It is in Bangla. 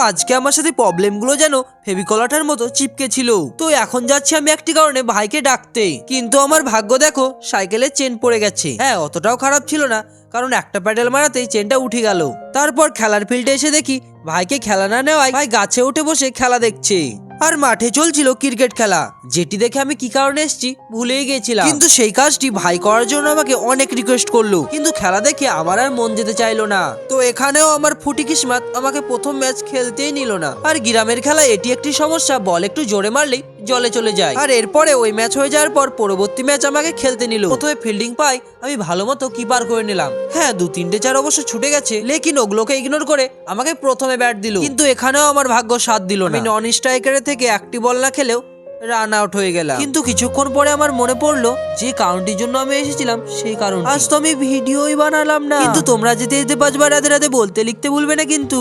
আজকে আমার সাথে প্রবলেমগুলো যেন ফেভিকলাটার মতো চিপকে ছিল। তো এখন যাচ্ছি আমি একটি কারণে ভাইকে ডাকতে। কিন্তু আমার ভাগ্য দেখো, সাইকেলের চেন পড়ে গেছে। হ্যাঁ অতটাও খারাপ ছিল না। কারণ একটা প্যাডেল মারাতেই চেনটা উঠে গেল। তারপর খেলার ফিল্ডে এসে দেখি, ভাইকে খেলা না নেওয়ায় ভাই গাছে উঠে বসে খেলা দেখছে। আর মাঠে চলছিল ক্রিকেট খেলা। যেটি দেখে আমি কি কারণে এসেছি ভুলেই গেছিলাম। কিন্তু সেই কাজটি ভাই করার জন্য আমাকে অনেক রিকোয়েস্ট করল। কিন্তু খেলা দেখে আমার আর মন যেতে চাইলো না। তো এখানেও আমার ফুটি কিসমাত আমাকে প্রথম ম্যাচ খেলতেই নিল না। আর গ্রামের খেলা এটি একটি সমস্যা, বল একটু জোরে মারলেই জলে চলে যায়। আর এরপরে ওই ম্যাচ হয়ে যাওয়ার পর পরবর্তী ম্যাচ আমাকে খেলতে নিল। প্রথমে ফিল্ডিং পাই, আমি ভালো মতো কিপার করে নিলাম। হ্যাঁ দু তিনটে চার অবশ্য ছুটে গেছে, লেকিন ওগুলোকে ইগনোর করে আমাকে প্রথমে ব্যাট দিল। কিন্তু এখানেও আমার ভাগ্য সাথ দিল না। আমি নন স্ট্রাইকারের থেকে একটি বল না খেলেও রান আউট হয়ে গেলাম। কিন্তু কিছুক্ষণ পরে আমার মনে পড়ল, যে কারণটির জন্য আমি এসেছিলাম, সেই কারণ। আজ তো আমি ভিডিওই বানালাম না। কিন্তু তোমরা যেতে যেতে পাঁচবার রাতে রাতে বলতে লিখতে ভুলবে না কিন্তু।